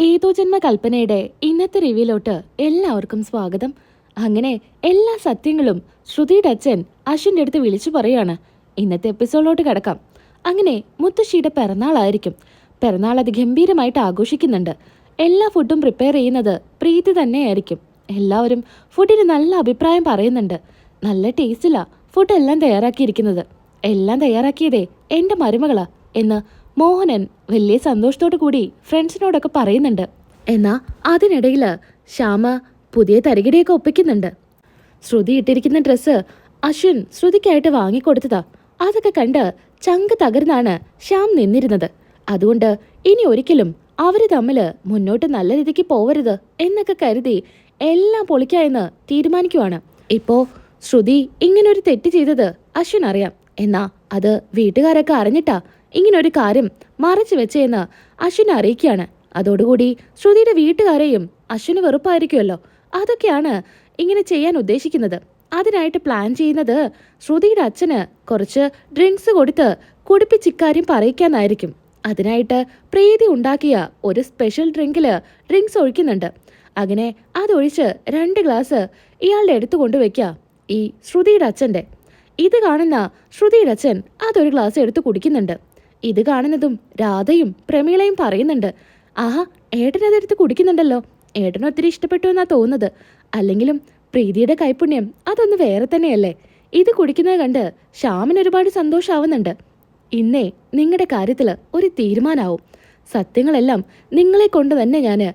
ഏതോ ജന്മ കൽപ്പനയുടെ ഇന്നത്തെ റിവ്യൂലോട്ട് എല്ലാവർക്കും സ്വാഗതം. അങ്ങനെ എല്ലാ സത്യങ്ങളും ശ്രുതിയുടെ അച്ഛൻ അശ്വിന്റെ അടുത്ത് വിളിച്ചു പറയാണ് ഇന്നത്തെ എപ്പിസോഡിലോട്ട് കിടക്കാം. അങ്ങനെ മുത്തശ്ശിയുടെ പിറന്നാളായിരിക്കും. പിറന്നാൾ അത് ഗംഭീരമായിട്ട് ആഘോഷിക്കുന്നുണ്ട്. എല്ലാ ഫുഡും പ്രിപ്പയർ ചെയ്യുന്നത് പ്രീതി തന്നെയായിരിക്കും. എല്ലാവരും ഫുഡിന് നല്ല അഭിപ്രായം പറയുന്നുണ്ട്. നല്ല ടേസ്റ്റിലാണ് ഫുഡ് എല്ലാം തയ്യാറാക്കിയിരിക്കുന്നത്. എല്ലാം തയ്യാറാക്കിയതേ എന്റെ മരുമകളാ എന്ന് മോഹനൻ വലിയ സന്തോഷത്തോടു കൂടി ഫ്രണ്ട്സിനോടൊക്കെ പറയുന്നുണ്ട്. എന്നാ അതിനിടയിൽ ശ്യാമ പുതിയ തരികിടയൊക്കെ ഒപ്പിക്കുന്നുണ്ട്. ശ്രുതി ഇട്ടിരിക്കുന്ന ഡ്രസ്സ് അശ്വിൻ ശ്രുതിക്കായിട്ട് വാങ്ങിക്കൊടുത്തതാ. അതൊക്കെ കണ്ട് ചങ്ക് തകർന്നാണ് ശ്യാം നിന്നിരുന്നത്. അതുകൊണ്ട് ഇനി ഒരിക്കലും അവർ തമ്മിൽ മുന്നോട്ട് നല്ല രീതിക്ക് പോവരുത് എന്നൊക്കെ കരുതി എല്ലാം പൊളിക്കായെന്ന് തീരുമാനിക്കുവാണ്. ഇപ്പോ ശ്രുതി ഇങ്ങനൊരു തെറ്റ് ചെയ്തത് അശ്വിൻ അറിയാം എന്നാ അത് വീട്ടുകാരൊക്കെ അറിഞ്ഞിട്ടാ ഇങ്ങനൊരു കാര്യം മറച്ചു വെച്ചേന്ന് അശ്വിനെ അറിയിക്കുകയാണ്. അതോടുകൂടി ശ്രുതിയുടെ വീട്ടുകാരെയും അശ്വിന് വെറുപ്പായിരിക്കുമല്ലോ. അതൊക്കെയാണ് ഇങ്ങനെ ചെയ്യാൻ ഉദ്ദേശിക്കുന്നത്. അതിനായിട്ട് പ്ലാൻ ചെയ്യുന്നത് ശ്രുതിയുടെ അച്ഛന് കുറച്ച് ഡ്രിങ്ക്സ് കൊടുത്ത് കുടിപ്പിച്ചിക്കാര്യം പറയിക്കാനായിരിക്കും. അതിനായിട്ട് പ്രീതി ഉണ്ടാക്കിയ ഒരു സ്പെഷ്യൽ ഡ്രിങ്കിൽ ഡ്രിങ്ക്സ് ഒഴിക്കുന്നുണ്ട്. അങ്ങനെ അതൊഴിച്ച് രണ്ട് ഗ്ലാസ് ഇയാളുടെ അടുത്ത് കൊണ്ടുവയ്ക്കുക ഈ ശ്രുതിയുടെ അച്ഛന്റെ. ഇത് കാണുന്ന ശ്രുതിയുടെ അച്ഛൻ അതൊരു ഗ്ലാസ് എടുത്ത് കുടിക്കുന്നുണ്ട്. ഇത് കാണുന്നതും രാധയും പ്രമീളയും പറയുന്നുണ്ട് ആഹാ ഏട്ടൻ അതെടുത്ത് കുടിക്കുന്നുണ്ടല്ലോ. ഏട്ടന് ഒത്തിരി ഇഷ്ടപ്പെട്ടു എന്നാ തോന്നുന്നത്. അല്ലെങ്കിലും പ്രീതിയുടെ കൈപുണ്യം അതൊന്ന് വേറെ തന്നെയല്ലേ. ഇത് കുടിക്കുന്നത് കണ്ട് ശ്യാമിന് ഒരുപാട് സന്തോഷാവുന്നുണ്ട്. ഇന്നേ നിങ്ങളുടെ കാര്യത്തിൽ ഒരു തീരുമാനാവും. സത്യങ്ങളെല്ലാം നിങ്ങളെ കൊണ്ട് തന്നെ ഞാൻ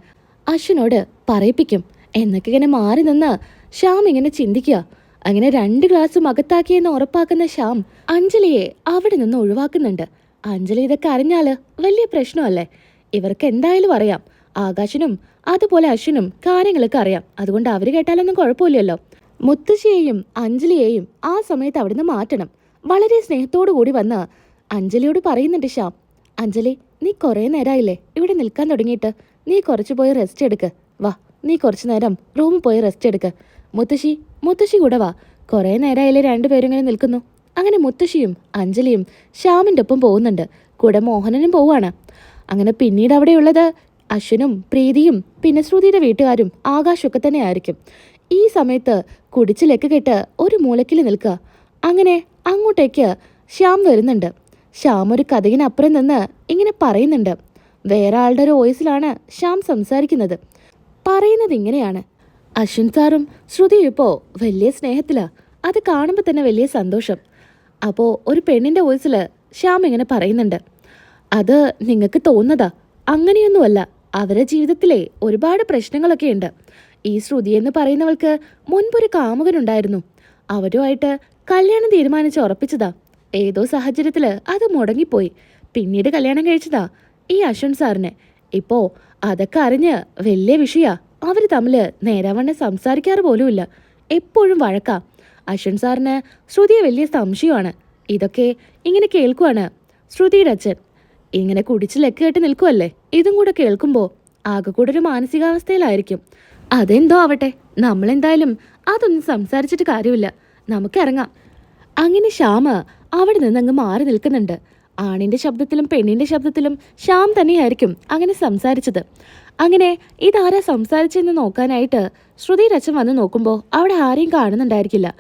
അശ്വിനോട് പറയിപ്പിക്കും. എന്നൊക്കെ ഇങ്ങനെ മാറി നിന്ന് ശ്യാം ഇങ്ങനെ ചിന്തിക്കുക. അങ്ങനെ രണ്ട് ഗ്ലാസ് മകത്താക്കിയെന്ന് ഉറപ്പാക്കുന്ന ശ്യാം അഞ്ജലിയെ അവിടെ നിന്ന് ഒഴിവാക്കുന്നുണ്ട്. അഞ്ജലി ഇതൊക്കെ അറിഞ്ഞാൽ വലിയ പ്രശ്നമല്ലേ? ഇവർക്ക് എന്തായാലും അറിയാം. ആകാശിനും അതുപോലെ അശ്വിനും കാര്യങ്ങളൊക്കെ അറിയാം. അതുകൊണ്ട് അവർ കേട്ടാലൊന്നും കുഴപ്പമില്ലല്ലോ. മുത്തശ്ശിയെയും അഞ്ജലിയെയും ആ സമയത്ത് അവിടുന്ന് മാറ്റണം. വളരെ സ്നേഹത്തോടു കൂടി വന്ന് അഞ്ജലിയോട് പറയുന്നുണ്ട് ശ്യാം. അഞ്ജലി നീ കുറേ നേരമായില്ലേ ഇവിടെ നിൽക്കാൻ തുടങ്ങിയിട്ട്. നീ കുറച്ച് പോയി റെസ്റ്റ് എടുക്ക്. വാ നീ കുറച്ചു നേരം റൂമിൽ പോയി റെസ്റ്റ് എടുക്ക്. മുത്തശ്ശി മുത്തശ്ശി കൂടെ വാ. കുറേ നേരമായില്ലേ രണ്ടുപേരും ഇങ്ങനെ നിൽക്കുന്നു? അങ്ങനെ മുത്തശ്ശിയും അഞ്ജലിയും ശ്യാമിന്റെ ഒപ്പം പോകുന്നുണ്ട്. കൂടെ മോഹനനും പോവാണ് അങ്ങനെ പിന്നീട് അവിടെയുള്ളത് അശ്വനും പ്രീതിയും പിന്നെ ശ്രുതിയുടെ വീട്ടുകാരും ആകാശമൊക്കെ തന്നെ ആയിരിക്കും ഈ സമയത്ത് കുടിച്ചിലൊക്കെ കെട്ട് ഒരു മൂലക്കിൽ നിൽക്കുക. അങ്ങനെ അങ്ങോട്ടേക്ക് ശ്യാം വരുന്നുണ്ട്. ശ്യാം ഒരു കഥകിനപ്പുറം നിന്ന് ഇങ്ങനെ പറയുന്നുണ്ട്. വേറെ ആളുടെ ഒരു വോയിസിലാണ് ശ്യാം സംസാരിക്കുന്നത്. പറയുന്നത് ഇങ്ങനെയാണ്. അശ്വിൻ സാറും ശ്രുതിയും ഇപ്പോൾ വലിയ സ്നേഹത്തിലാണ് അത് കാണുമ്പോൾ തന്നെ വലിയ സന്തോഷം. അപ്പോൾ ഒരു പെണ്ണിന്റെ വോയിസിൽ ശ്യാം ഇങ്ങനെ പറയുന്നുണ്ട്. അത് നിങ്ങൾക്ക് തോന്നുന്നതാ. അങ്ങനെയൊന്നുമല്ല. അവരുടെ ജീവിതത്തിലെ ഒരുപാട് പ്രശ്നങ്ങളൊക്കെ ഉണ്ട്. ഈ ശ്രുതി എന്ന് പറയുന്നവൾക്ക് മുൻപൊരു കാമുകനുണ്ടായിരുന്നു അവരുമായിട്ട് കല്യാണം തീരുമാനിച്ച് ഉറപ്പിച്ചതാ. ഏതോ സാഹചര്യത്തിൽ അത് മുടങ്ങിപ്പോയി. പിന്നീട് കല്യാണം കഴിച്ചതാ ഈ അശ്വൻ സാറിനെ. ഇപ്പോൾ അതൊക്കെ അറിഞ്ഞ് വലിയ വിഷയാ. അവർ തമ്മിൽ നേരാവണ്ണം സംസാരിക്കാറ് പോലുമില്ല. എപ്പോഴും വഴക്കാ. അശ്വൻ സാറിന് ശ്രുതിയെ വലിയ സംശയമാണ്. ഇതൊക്കെ ഇങ്ങനെ കേൾക്കുവാണ് ശ്രുതിയുടെ അച്ഛൻ. ഇങ്ങനെ കുടിച്ച് ലെക്ക് കേട്ട് നിൽക്കുമല്ലേ ഇതും കൂടെ കേൾക്കുമ്പോൾ ആകെ കൂടെ ഒരു മാനസികാവസ്ഥയിലായിരിക്കും. അതെന്തോ ആവട്ടെ നമ്മളെന്തായാലും അതൊന്നും സംസാരിച്ചിട്ട് കാര്യമില്ല. നമുക്കിറങ്ങാം അങ്ങനെ ശ്യാമ അവിടെ നിന്ന് അങ്ങ് മാറി നിൽക്കുന്നുണ്ട്. ആണിന്റെ ശബ്ദത്തിലും പെണ്ണിന്റെ ശബ്ദത്തിലും ശ്യാം തന്നെയായിരിക്കും അങ്ങനെ സംസാരിച്ചത്. അങ്ങനെ ഇതാരാ സംസാരിച്ചെന്ന് നോക്കാനായിട്ട് ശ്രുതി രച്ചൻ വന്ന് നോക്കുമ്പോൾ അവിടെ ആരെയും കാണുന്നുണ്ടായിരിക്കില്ല.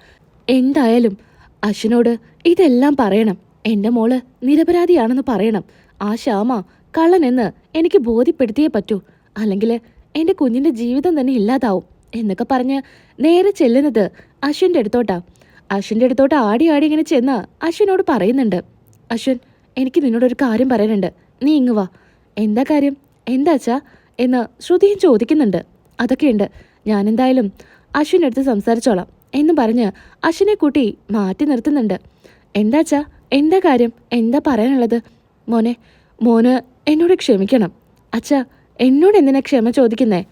എന്തായാലും അശ്വിനോട് ഇതെല്ലാം പറയണം. എന്റെ മോൾ നിരപരാധിയാണെന്ന് പറയണം. ആ ശ്യാമ കള്ളനെന്ന് എനിക്ക് ബോധ്യപ്പെടുത്തിയേ പറ്റൂ. അല്ലെങ്കിൽ എന്റെ കുഞ്ഞിന്റെ ജീവിതം തന്നെ ഇല്ലാതാവും എന്നൊക്കെ പറഞ്ഞ് നേരെ ചെല്ലുന്നത് അശ്വിന്റെ അടുത്തോട്ടാ. അശ്വിന്റെ അടുത്തോട്ട് ആടി ആടി ഇങ്ങനെ ചെന്ന് അശ്വിനോട് പറയുന്നുണ്ട്. അശ്വിൻ എനിക്ക് നിന്നോടൊരു കാര്യം പറയാനുണ്ട്. നീ ഇങ്ങ് വാ. എന്താ കാര്യം? എന്താ അച്ഛാ? എന്ന് ശ്രുതിയും ചോദിക്കുന്നുണ്ട്. അതൊക്കെയുണ്ട് ഞാനെന്തായാലും അശ്വിന്റെ അടുത്ത് സംസാരിച്ചോളാം എന്ന് പറഞ്ഞ് അശ്വിനെ കൂട്ടി മാറ്റി നിർത്തുന്നുണ്ട്. എന്താ അച്ഛാ? എന്താ കാര്യം? എന്താ പറയാനുള്ളത്? മോനെ മോന് എന്നോട് ക്ഷമിക്കണം. അച്ഛാ എന്നോട് എന്തിനാ ക്ഷമ ചോദിക്കുന്നേ?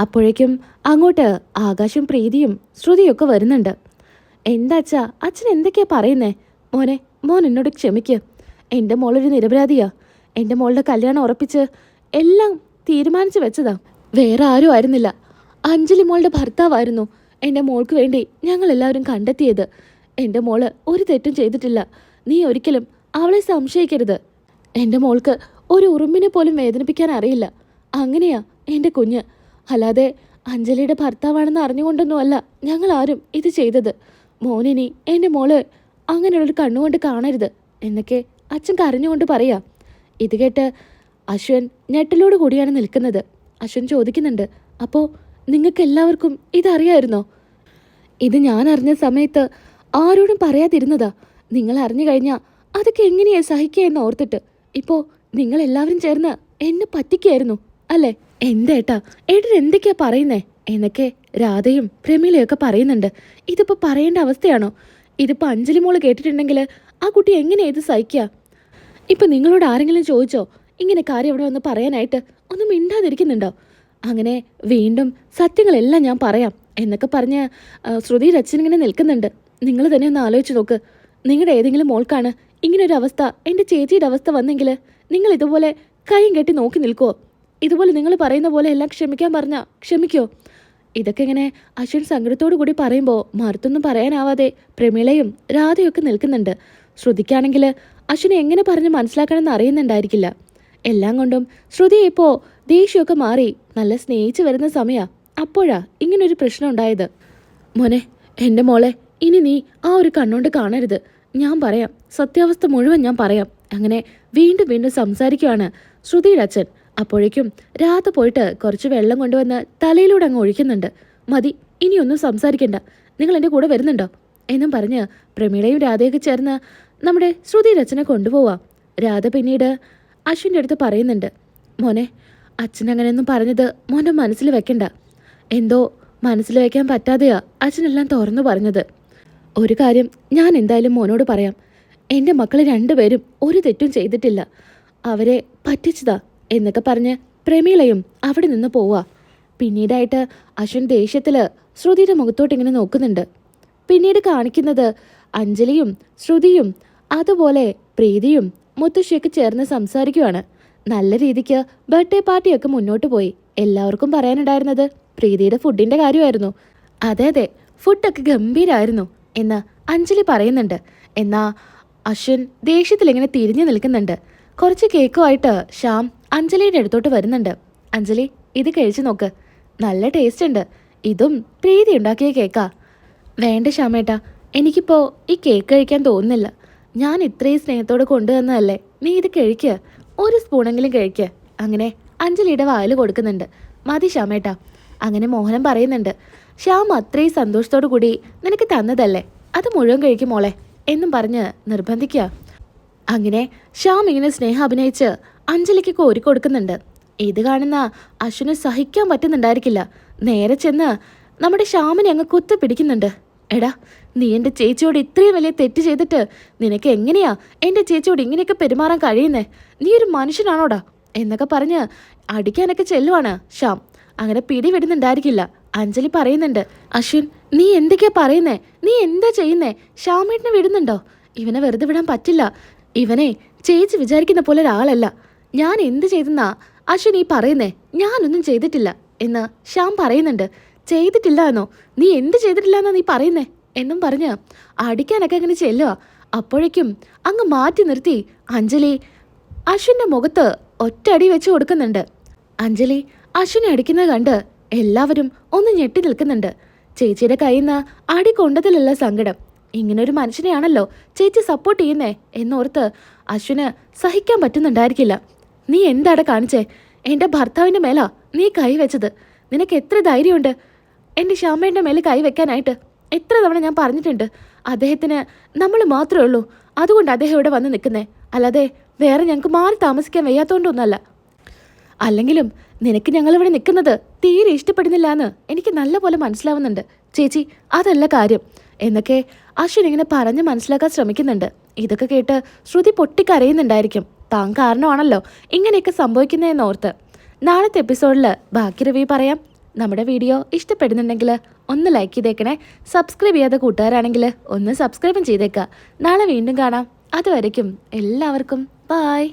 അപ്പോഴേക്കും അങ്ങോട്ട് ആകാശം പ്രീതിയും ശ്രുതിയൊക്കെ വരുന്നുണ്ട്. എന്താ അച്ഛാ? അച്ഛൻ എന്തൊക്കെയാ പറയുന്നേ? മോനെ മോൻ എന്നോട് ക്ഷമിക്ക്. എന്റെ മോളൊരു നിരപരാധിയാ. എന്റെ മോളുടെ കല്യാണം ഉറപ്പിച്ച് എല്ലാം തീരുമാനിച്ചു വെച്ചതാ. വേറെ ആരും ആയിരുന്നില്ല. അഞ്ജലി മോളുടെ ഭർത്താവായിരുന്നു എന്റെ മോൾക്ക് വേണ്ടി ഞങ്ങൾ എല്ലാവരും കണ്ടെത്തിയത്. എന്റെ മോൾ ഒരു തെറ്റും ചെയ്തിട്ടില്ല. നീ ഒരിക്കലും അവളെ സംശയിക്കരുത്. എന്റെ മോൾക്ക് ഒരു ഉറുമ്പിനെ പോലും വേദനിപ്പിക്കാൻ അറിയില്ല. അങ്ങനെയാ എന്റെ കുഞ്ഞ്. അല്ലാതെ അഞ്ജലിയുടെ ഭർത്താവാണെന്ന് അറിഞ്ഞുകൊണ്ടൊന്നുമല്ല ഞങ്ങൾ ആരും ഇത് ചെയ്തത്. മോനിനി എന്റെ മോൾ അങ്ങനെയുള്ളൊരു കണ്ണുകൊണ്ട് കാണരുത്. എന്നൊക്കെ അച്ഛൻ കരഞ്ഞുകൊണ്ട് പറയാ ഇത് കേട്ട് അശ്വൻ ഞെട്ടലോട് കൂടിയാണ് നിൽക്കുന്നത്. അശ്വൻ ചോദിക്കുന്നുണ്ട് അപ്പോൾ നിങ്ങൾക്ക് എല്ലാവർക്കും ഇതറിയായിരുന്നോ? ഇത് ഞാൻ അറിഞ്ഞ സമയത്ത് ആരോടും പറയാതിരുന്നതാ. നിങ്ങൾ അറിഞ്ഞു കഴിഞ്ഞാൽ അതൊക്കെ എങ്ങനെയാ സഹിക്കുക എന്ന് ഓർത്തിട്ട്. ഇപ്പോൾ നിങ്ങൾ എല്ലാവരും ചേർന്ന് എന്നെ പറ്റിക്കായിരുന്നു അല്ലേ? എന്തേട്ടാ ഏട്ടൻ എന്തൊക്കെയാ പറയുന്നേ? എന്നൊക്കെ രാധയും പ്രമീലയൊക്കെ പറയുന്നുണ്ട്. ഇതിപ്പോ പറയേണ്ട അവസ്ഥയാണോ? ഇതിപ്പോ അഞ്ജലി മോൾ കേട്ടിട്ടുണ്ടെങ്കിൽ ആ കുട്ടി എങ്ങനെയാ ഇത് സഹിക്കുക ഇപ്പം നിങ്ങളോട് ആരെങ്കിലും ചോദിച്ചോ? ഇങ്ങനെ കാര്യം ഇവിടെ വന്ന് പറയാനായിട്ട് ഒന്നും മിണ്ടാതിരിക്കുന്നുണ്ടോ? അങ്ങനെ വീണ്ടും സത്യങ്ങളെല്ലാം ഞാൻ പറയാം എന്നൊക്കെ പറഞ്ഞ് ശ്രുതി ഇങ്ങനെ നിൽക്കുന്നുണ്ട്. നിങ്ങൾ തന്നെ ഒന്ന് ആലോചിച്ച് നോക്ക്. നിങ്ങളുടെ ഏതെങ്കിലും മോൾക്കാണ് ഇങ്ങനെ ഒരു അവസ്ഥ എന്റെ ചേച്ചിയുടെ അവസ്ഥ വന്നെങ്കിൽ നിങ്ങൾ ഇതുപോലെ കൈയും കെട്ടി നോക്കി നിൽക്കുമോ ഇതുപോലെ നിങ്ങൾ പറയുന്ന പോലെ എല്ലാം ക്ഷമിക്കാൻ പറഞ്ഞാൽ ക്ഷമിക്കോ? ഇതൊക്കെ ഇങ്ങനെ അശ്വിൻ സങ്കടത്തോടു കൂടി പറയുമ്പോൾ മറുത്തൊന്നും പറയാനാവാതെ പ്രമീളയും രാധയൊക്കെ നിൽക്കുന്നുണ്ട്. ശ്രുതിക്കാണെങ്കിൽ അശ്വിനെ എങ്ങനെ പറഞ്ഞ് മനസ്സിലാക്കണമെന്ന് അറിയുന്നുണ്ടായിരിക്കില്ല. എല്ലാം കൊണ്ടും ശ്രുതി ഇപ്പോ ദേഷ്യമൊക്കെ മാറി നല്ല സ്നേഹിച്ച് വരുന്ന സമയാ. അപ്പോഴാ ഇങ്ങനൊരു പ്രശ്നം ഉണ്ടായത്. മോനെ എന്റെ മോളെ ഇനി നീ ആ ഒരു കണ്ണുകൊണ്ട് കാണരുത്. ഞാൻ പറയാം. സത്യാവസ്ഥ മുഴുവൻ ഞാൻ പറയാം. അങ്ങനെ വീണ്ടും വീണ്ടും സംസാരിക്കുവാണ് ശ്രുതിയുടെ അച്ഛൻ. അപ്പോഴേക്കും രാത്രി പോയിട്ട് കുറച്ച് വെള്ളം കൊണ്ടുവന്ന് തലയിലൂടെ അങ്ങ് ഒഴിക്കുന്നുണ്ട്. മതി ഇനിയൊന്നും സംസാരിക്കണ്ട. നിങ്ങൾ എന്റെ കൂടെ വരുന്നുണ്ടോ? എന്നും പറഞ്ഞ് പ്രമീളയും രാധയൊക്കെ ചേർന്ന് നമ്മുടെ ശ്രുതി രചന കൊണ്ടുപോവാം. രാധ പിന്നീട് അശ്വിന്റെ അടുത്ത് പറയുന്നുണ്ട് മോനെ അച്ഛൻ അങ്ങനെയൊന്നും പറഞ്ഞത് മോന്റെ മനസ്സിൽ വെക്കണ്ട. എന്തോ മനസ്സിൽ വെക്കാൻ പറ്റാതെയാ അച്ഛനെല്ലാം തുറന്നു പറഞ്ഞത്. ഒരു കാര്യം ഞാൻ എന്തായാലും മോനോട് പറയാം. എന്റെ മക്കൾ രണ്ടുപേരും ഒരു തെറ്റും ചെയ്തിട്ടില്ല. അവരെ പറ്റിച്ചതാ എന്നൊക്കെ പറഞ്ഞ് പ്രമീളയും അവിടെ നിന്ന് പോവാ. പിന്നീടായിട്ട് അശ്വൻ ദേഷ്യത്തിൽ ശ്രുതിയുടെ മുഖത്തോട്ട് ഇങ്ങനെ നോക്കുന്നുണ്ട്. പിന്നീട് കാണിക്കുന്നത് അഞ്ജലിയും ശ്രുതിയും അതുപോലെ പ്രീതിയും മുത്തശ്ശിയൊക്കെ ചേർന്ന് സംസാരിക്കുവാണ്. നല്ല രീതിക്ക് ബർത്ത്ഡേ പാർട്ടിയൊക്കെ മുന്നോട്ട് പോയി. എല്ലാവർക്കും പറയാനുണ്ടായിരുന്നത് പ്രീതിയുടെ ഫുഡിന്റെ കാര്യമായിരുന്നു. അതെ അതെ ഫുഡൊക്കെ ഗംഭീരായിരുന്നു എന്ന് അഞ്ജലി പറയുന്നുണ്ട്. എന്നാ അശ്വിൻ ദേഷ്യത്തിൽ ഇങ്ങനെ തിരിഞ്ഞു നിൽക്കുന്നുണ്ട്. കുറച്ച് കേക്കുമായിട്ട് ശ്യാം അഞ്ജലിയുടെ അടുത്തോട്ട് വരുന്നുണ്ട്. അഞ്ജലി ഇത് കഴിച്ചു നോക്ക്. നല്ല ടേസ്റ്റ് ഉണ്ട്. ഇതും പ്രീതി ഉണ്ടാക്കിയ കേക്കാ വേണ്ട ശ്യാമേട്ടാ എനിക്കിപ്പോ ഈ കേക്ക് കഴിക്കാൻ തോന്നുന്നില്ല. ഞാൻ ഇത്രയും സ്നേഹത്തോടെ കൊണ്ടുവന്നതല്ലേ? നീ ഇത് കഴിക്കുക ഒരു സ്പൂണെങ്കിലും കഴിക്കുക അങ്ങനെ അഞ്ജലിയുടെ വായിൽ കൊടുക്കുന്നുണ്ട്. മതി ശ്യാമേട്ടാ. അങ്ങനെ മോഹനം പറയുന്നുണ്ട് ശ്യാം അത്രയും സന്തോഷത്തോടു കൂടി നിനക്ക് തന്നതല്ലേ? അത് മുഴുവൻ കഴിക്കും മോളെ എന്നും പറഞ്ഞ് നിർബന്ധിക്കുക. അങ്ങനെ ശ്യാം ഇങ്ങനെ സ്നേഹം അഭിനയിച്ച് അഞ്ജലിക്ക് കോരി കൊടുക്കുന്നുണ്ട്. ഇത് കാണുന്ന അശ്വിന് സഹിക്കാൻ പറ്റുന്നുണ്ടായിരിക്കില്ല. നേരെ ചെന്ന് നമ്മുടെ ശ്യാമിനെ അങ്ങ് കുത്തി പിടിക്കുന്നുണ്ട്. എടാ നീ എന്റെ ചേച്ചിയോട് ഇത്രയും വലിയ തെറ്റ് ചെയ്തിട്ട് നിനക്ക് എങ്ങനെയാ എന്റെ ചേച്ചിയോട് ഇങ്ങനെയൊക്കെ പെരുമാറാൻ കഴിയുന്നേ? നീ ഒരു മനുഷ്യനാണോടാ? എന്നൊക്കെ പറഞ്ഞ് അടിക്കാനൊക്കെ ചെല്ലുവാണ് ശ്യാം. അങ്ങനെ പിടിവിടുന്നുണ്ടായിരിക്കില്ല അഞ്ജലി പറയുന്നുണ്ട് അശ്വിൻ നീ എന്തൊക്കെയാ പറയുന്നേ? നീ എന്താ ചെയ്യുന്നേ? ശ്യാമേട്ടിനെ വിടുന്നുണ്ടോ? ഇവനെ വെറുതെ വിടാൻ പറ്റില്ല. ഇവനെ ചേച്ചി വിചാരിക്കുന്ന പോലെ ഒരാളല്ല. ഞാൻ എന്ത് ചെയ്തെന്നാ അശ്വിൻ ഈ പറയുന്നേ? ഞാനൊന്നും ചെയ്തിട്ടില്ല. എന്ന് ശ്യാം പറയുന്നുണ്ട്. ചെയ്തിട്ടില്ല എന്നോ നീ എന്ത് ചെയ്തിട്ടില്ല എന്നാ നീ പറയുന്നേ? എന്നും പറഞ്ഞ് അടിക്കാനൊക്കെ അങ്ങനെ ചെല്ലുക അപ്പോഴേക്കും അങ്ങ് മാറ്റി നിർത്തി. അഞ്ജലി അശ്വിന്റെ മുഖത്ത് ഒറ്റടി വെച്ച് കൊടുക്കുന്നുണ്ട്. അഞ്ജലി അശ്വിനെ അടിക്കുന്നത് കണ്ട് എല്ലാവരും ഒന്ന് ഞെട്ടി നിൽക്കുന്നുണ്ട്. ചേച്ചിയുടെ കയ്യിൽ നിന്ന് അടി കൊണ്ടതിലല്ല സങ്കടം. ഇങ്ങനൊരു മനുഷ്യനെയാണല്ലോ ചേച്ചി സപ്പോർട്ട് ചെയ്യുന്നേ എന്നോർത്ത് അശ്വിന് സഹിക്കാൻ പറ്റുന്നുണ്ടായിരിക്കില്ല. നീ എന്താടെ കാണിച്ചേ? എന്റെ ഭർത്താവിന്റെ മേലാ നീ കൈവച്ചത് നിനക്ക് എത്ര ധൈര്യമുണ്ട്? എന്റെ ശ്യാമേന്റെ മേലെ കൈ വെക്കാനായിട്ട് എത്ര തവണ ഞാൻ പറഞ്ഞിട്ടുണ്ട്. അദ്ദേഹത്തിന് നമ്മൾ മാത്രമേ ഉള്ളൂ. അതുകൊണ്ട് അദ്ദേഹം ഇവിടെ വന്ന് നിൽക്കുന്നേ. അല്ലാതെ വേറെ ഞങ്ങൾക്ക് മാറി താമസിക്കാൻ വയ്യാത്തോണ്ടൊന്നല്ല അല്ലെങ്കിലും നിനക്ക് ഞങ്ങളിവിടെ നിൽക്കുന്നത് തീരെ ഇഷ്ടപ്പെടുന്നില്ല എന്ന് എനിക്ക് നല്ലപോലെ മനസ്സിലാവുന്നുണ്ട്. ചേച്ചി അതല്ല കാര്യം. എന്നൊക്കെ അശ്വിൻ ഇങ്ങനെ പറഞ്ഞ് മനസ്സിലാക്കാൻ ശ്രമിക്കുന്നുണ്ട്. ഇതൊക്കെ കേട്ട് ശ്രുതി പൊട്ടിക്കരയുന്നുണ്ടായിരിക്കും. താൻ കാരണമാണല്ലോ ഇങ്ങനെയൊക്കെ സംഭവിക്കുന്നതെന്നോർത്ത്. നാളത്തെ എപ്പിസോഡിൽ ബാക്കി റിവ്യൂ പറയാം. നമ്മുടെ വീഡിയോ ഇഷ്ടപ്പെടുന്നുണ്ടെങ്കിൽ ഒന്ന് ലൈക്ക് ചെയ്തേക്കണേ. സബ്സ്ക്രൈബ് ചെയ്യാത്ത കൂട്ടുകാരാണെങ്കിൽ ഒന്ന് സബ്സ്ക്രൈബും ചെയ്തേക്കുക നാളെ വീണ്ടും കാണാം. അതുവരയ്ക്കും എല്ലാവർക്കും. ബായ്